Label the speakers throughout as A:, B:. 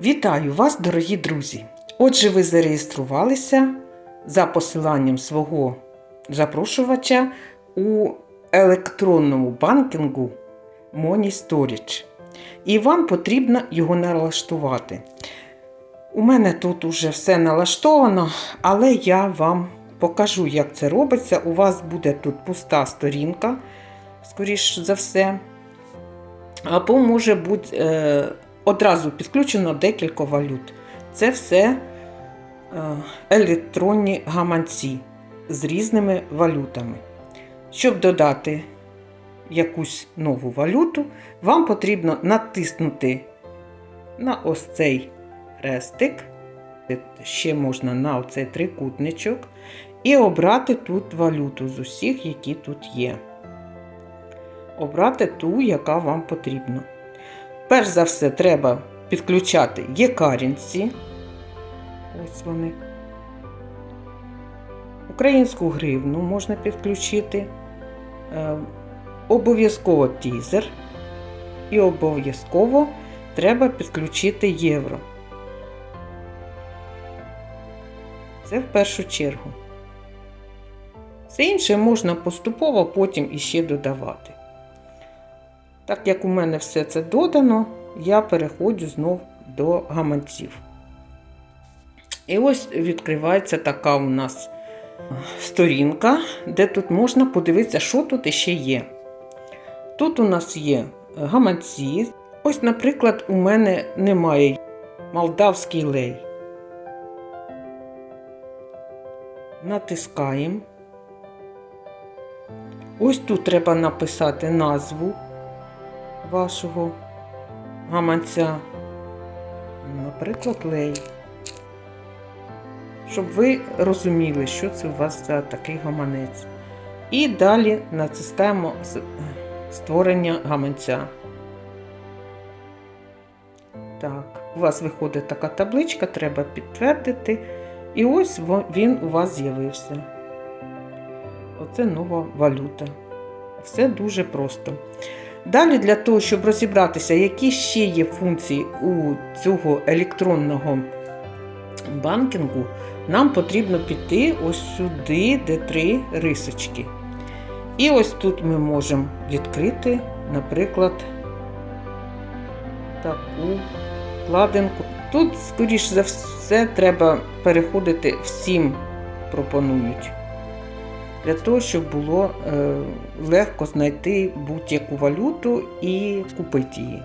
A: Вітаю вас, дорогі друзі! Отже, ви зареєструвалися за посиланням свого запрошувача у електронному банкінгу Money Storage. І вам потрібно його налаштувати. У мене тут уже все налаштовано, але я вам покажу, як це робиться. У вас буде тут пуста сторінка, скоріш за все. Або може бути одразу підключено декілька валют. Це все е, електронні гаманці з різними валютами. Щоб додати якусь нову валюту, вам потрібно натиснути на ось цей хрестик, ще можна на оцей трикутничок, і обрати тут валюту з усіх, які тут є. Обрати ту, яка вам потрібна. Перш за все, треба підключати єкарінці. Ось вони. Українську гривну можна підключити. Е, обов'язково тізер. І обов'язково треба підключити євро. Це в першу чергу. Все інше можна поступово потім іще додавати. Так як у мене все це додано, я переходжу знов до гаманців. І ось відкривається така у нас сторінка, де тут можна подивитися, що тут іще є. Тут у нас є гаманці. Ось, наприклад, у мене немає молдавський лей. Натискаємо. Ось тут треба написати назву вашого гаманця, наприклад, лей. Щоб ви розуміли, що це у вас за такий гаманець. І далі натискаємо створення гаманця. Так, у вас виходить така табличка, треба підтвердити. І ось він у вас з'явився. Оце нова валюта. Все дуже просто. Далі, для того, щоб розібратися, які ще є функції у цього електронного банкінгу, нам потрібно піти ось сюди, де три рисочки. І ось тут ми можемо відкрити, наприклад, таку вкладинку. Тут, скоріш за все, треба переходити всім пропонують. Для того, щоб було е, легко знайти будь-яку валюту і купити її.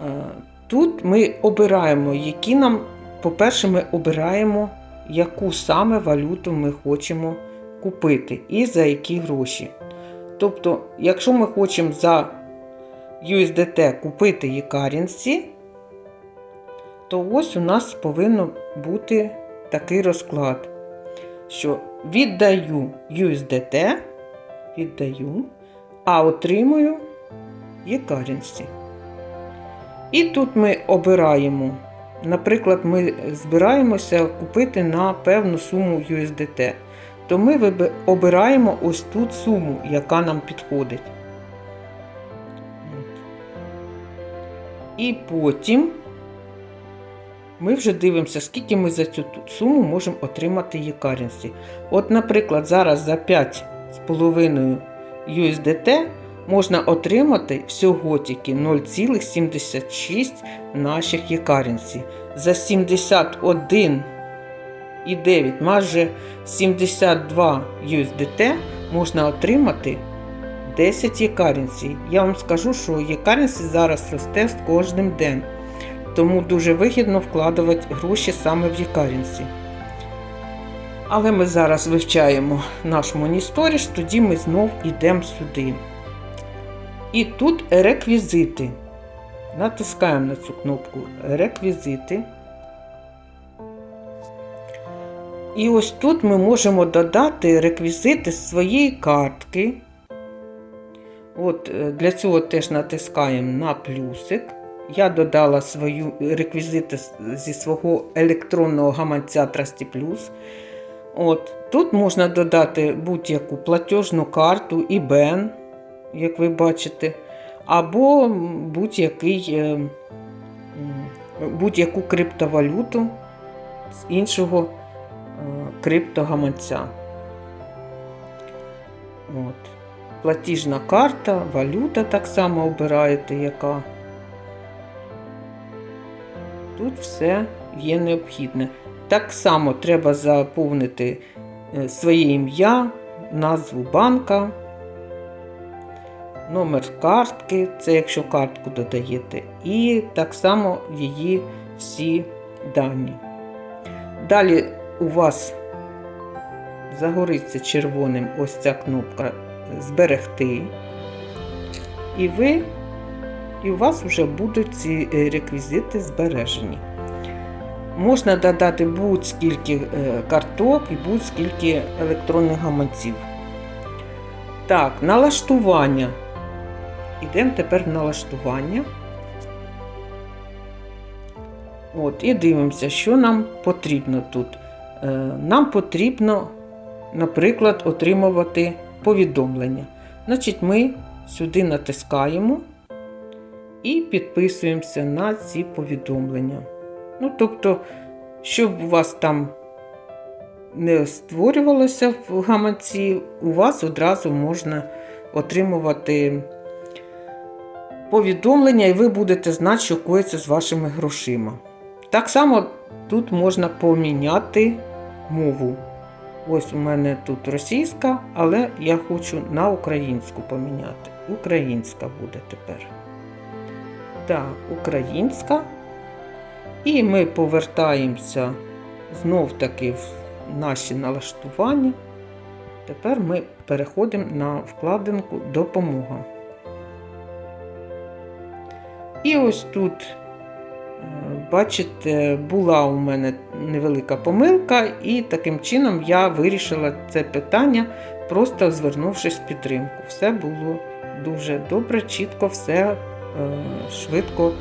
A: Е, тут ми обираємо, які нам, по-перше, ми обираємо, яку саме валюту ми хочемо купити і за які гроші. Тобто, якщо ми хочемо за USDT купити якарінці, то ось у нас повинен бути такий розклад, що віддаю USDT, віддаю, а отримую якарінці. І тут ми обираємо, наприклад, ми збираємося купити на певну суму USDT, то ми обираємо ось тут суму, яка нам підходить. І потім ми вже дивимося, скільки ми за цю суму можемо отримати якарінці. От, наприклад, зараз за 5,5 USDT можна отримати всього тільки 0,76 наших якарінців. За 71,9, майже 72 USDT можна отримати 10 якарінців. Я вам скажу, що якарінці зараз росте з кожним днем тому дуже вигідно вкладувати гроші саме в лікарінці. Але ми зараз вивчаємо наш моністоріж, тоді ми знов йдемо сюди. І тут реквізити. Натискаємо на цю кнопку Реквізити. І ось тут ми можемо додати реквізити з своєї картки. От Для цього теж натискаємо на плюсик. Я додала свою реквізити зі свого електронного гаманця Trusty Plus. От. Тут можна додати будь-яку платіжну карту IBAN, як ви бачите, або будь-який е, будь-яку криптовалюту з іншого е, криптогаманця. От. Платіжна карта, валюта так само обираєте, яка. Тут все є необхідне. Так само треба заповнити е, своє ім'я, назву банка, номер картки, це якщо картку додаєте, і так само її всі дані. Далі у вас загориться червоним ось ця кнопка Зберегти. І ви, і у вас вже будуть ці е, реквізити збережені. Можна додати будь-скільки е, карток і будь-скільки електронних гаманців. Так, налаштування. Йдемо тепер в налаштування. От, і дивимося, що нам потрібно тут. Е, Нам потрібно, наприклад, отримувати повідомлення. Значить, ми сюди натискаємо і підписуємося на ці повідомлення. Ну, тобто, щоб у вас там не створювалося в гаманці, у вас одразу можна отримувати повідомлення, і ви будете знати, що коїться з вашими грошима. Так само тут можна поміняти мову. Ось у мене тут російська, але я хочу на українську поміняти. Українська буде тепер. Так, українська. І ми повертаємося знов таки в наші налаштування. Тепер ми переходимо на вкладинку Допомога. І ось тут, е, бачите, була у мене невелика помилка, і таким чином я вирішила це питання, просто звернувшись в підтримку. Все було дуже добре, чітко, все швидко е,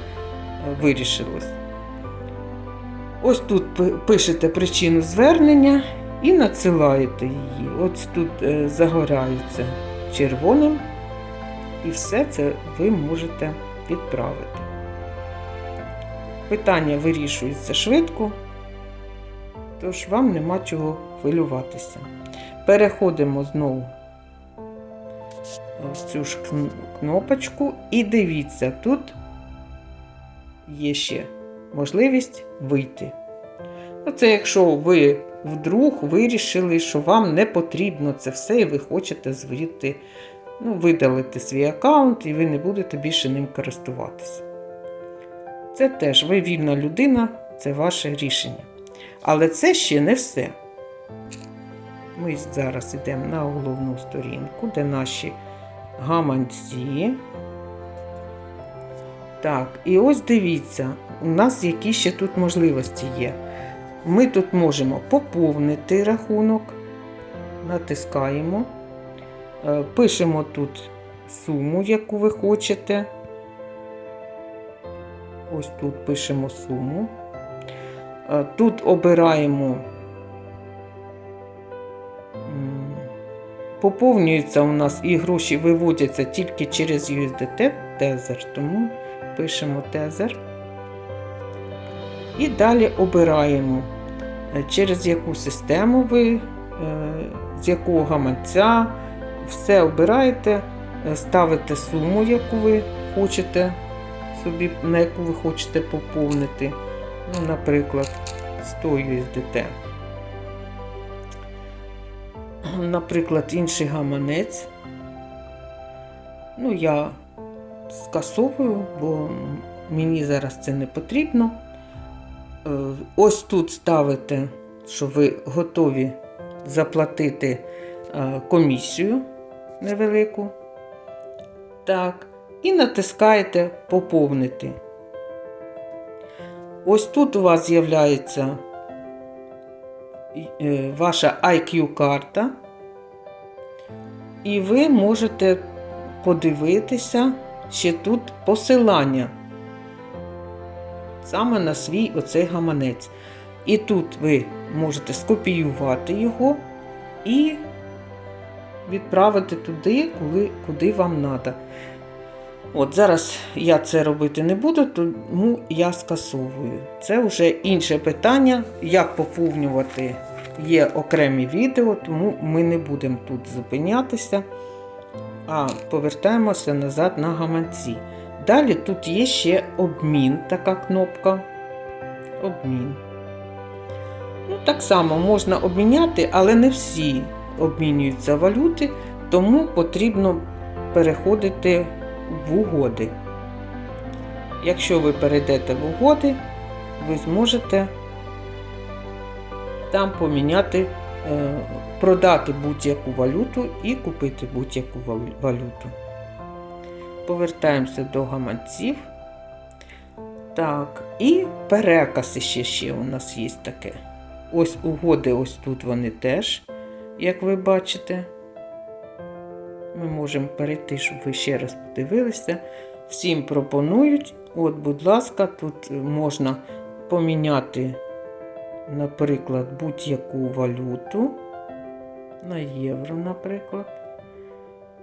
A: вирішилось. Ось тут пишете причину звернення і надсилаєте її. Ось тут е, загорається червоним, і все це ви можете відправити. Питання вирішується швидко, тож вам нема чого хвилюватися. Переходимо знову в цю ж кнопочку і дивіться, тут є ще можливість вийти. Оце якщо ви вдруг вирішили, що вам не потрібно це все, і ви хочете звідти ну, видалити свій аккаунт, і ви не будете більше ним користуватися. Це теж ви вільна людина, це ваше рішення. Але це ще не все. Ми зараз йдемо на головну сторінку, де наші гаманці. Так, і ось дивіться, у нас які ще тут можливості є. Ми тут можемо поповнити рахунок, натискаємо, е, пишемо тут суму, яку ви хочете. Ось тут пишемо суму. Е, Тут обираємо, поповнюється у нас і гроші виводяться тільки через USDT Tether, тому пишемо Tether. І далі обираємо, е, через яку систему ви, е, з якого гаманця. Все обираєте, е, ставите суму, яку ви хочете собі, на яку ви хочете поповнити. Ну, наприклад, 100 USDT. Наприклад, інший гаманець. Ну, я скасовую, бо мені зараз це не потрібно. Е, Ось тут ставите, що ви готові заплатити е, комісію невелику. Так. І натискаєте Поповнити. Ось тут у вас з'являється е, ваша IQ-карта, і ви можете подивитися ще тут посилання саме на свій оцей гаманець. І тут ви можете скопіювати його і відправити туди, коли, куди вам треба. От зараз я це робити не буду, тому я скасовую. Це вже інше питання, як поповнювати. Є окремі відео, тому ми не будемо тут зупинятися, а повертаємося назад на гаманці. Далі тут є ще обмін, така кнопка. Обмін. Ну, так само можна обміняти, але не всі обмінюються валюти, тому потрібно переходити в угоди. Якщо ви перейдете в угоди, ви зможете там поміняти, е, продати будь-яку валюту і купити будь-яку валюту. Повертаємося до гаманців. Так, і переказ ще, ще у нас є таке. Ось угоди, ось тут вони теж, як ви бачите. Ми можемо перейти, щоб ви ще раз подивилися. Всім пропонують. От, будь ласка, тут можна поміняти, наприклад, будь-яку валюту на євро, наприклад.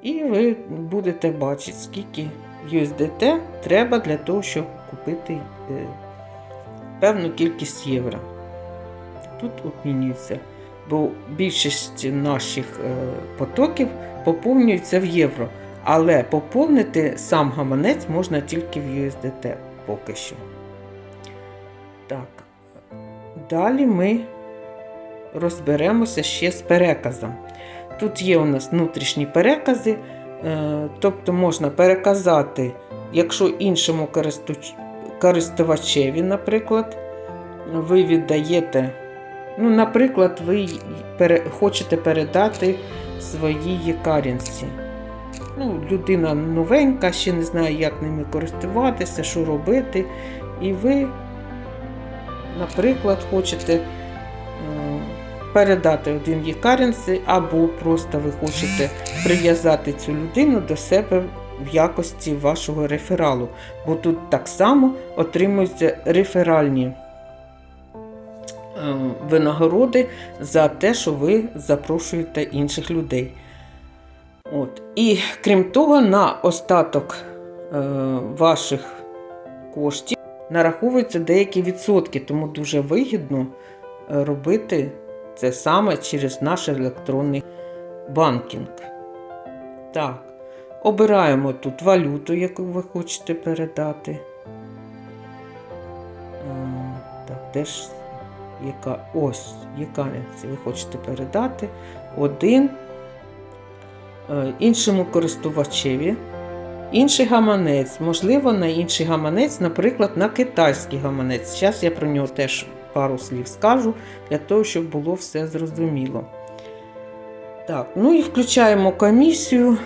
A: І ви будете бачити, скільки USDT треба для того, щоб купити е, певну кількість євро. Тут обмінюється, бо більшість наших е, потоків поповнюється в євро. Але поповнити сам гаманець можна тільки в USDT поки що. Так. Далі ми розберемося ще з переказом. Тут є у нас внутрішні перекази, е, тобто можна переказати, якщо іншому користувачеві, наприклад, ви віддаєте, ну, наприклад, ви хочете передати своїй карінці. Ну, людина новенька, ще не знає, як ними користуватися, що робити. І ви, наприклад, хочете е, передати один їй карінці, або просто ви хочете прив'язати цю людину до себе в якості вашого рефералу. Бо тут так само отримуються реферальні е, винагороди за те, що ви запрошуєте інших людей. От. І крім того, на остаток е, ваших коштів нараховуються деякі відсотки, тому дуже вигідно е, робити це саме через наш електронний банкінг. Так, обираємо тут валюту, яку ви хочете передати. Е, Так, де ж яка ось, яка ви хочете передати. Один е, іншому користувачеві. Інший гаманець, можливо, на інший гаманець, наприклад, на китайський гаманець. Зараз я про нього теж пару слів скажу, для того, щоб було все зрозуміло. Так, ну і включаємо комісію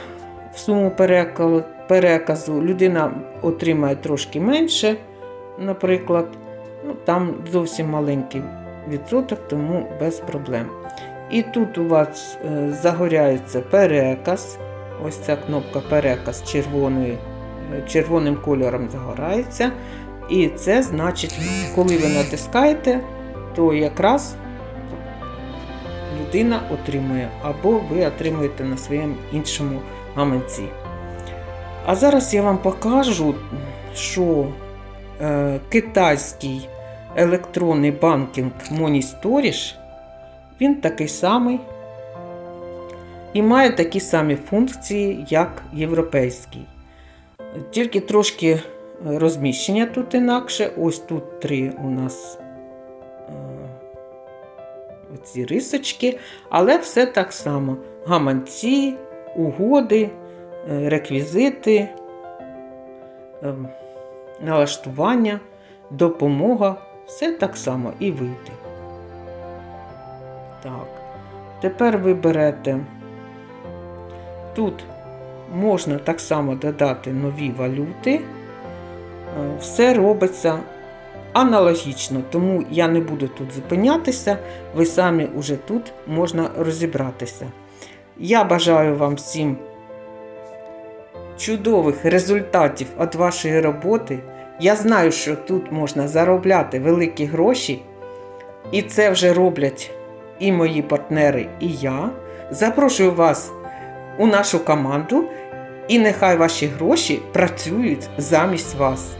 A: в суму переказу. Людина отримає трошки менше, наприклад. Ну, там зовсім маленький відсоток, тому без проблем. І тут у вас е, загоряється переказ. Ось ця кнопка переказ червоною, е, червоним кольором загорається. І це значить, коли ви натискаєте, то якраз людина отримує, або ви отримуєте на своєму іншому гаманці. А зараз я вам покажу, що е, китайський електронний банкінг Money Storage, він такий самий і має такі самі функції, як європейський. Тільки трошки розміщення тут інакше. Ось тут три у нас е, оці рисочки, але все так само: гаманці, угоди, е, реквізити, е, налаштування, допомога. Все так само і вийти. Так. Тепер ви берете. Тут можна так само додати нові валюти. Е, Все робиться аналогічно, тому я не буду тут зупинятися, ви самі уже тут можна розібратися. Я бажаю вам всім чудових результатів від вашої роботи. Я знаю, що тут можна заробляти великі гроші, і це вже роблять і мої партнери, і я. Запрошую вас у нашу команду І нехай ваші гроші працюють замість вас.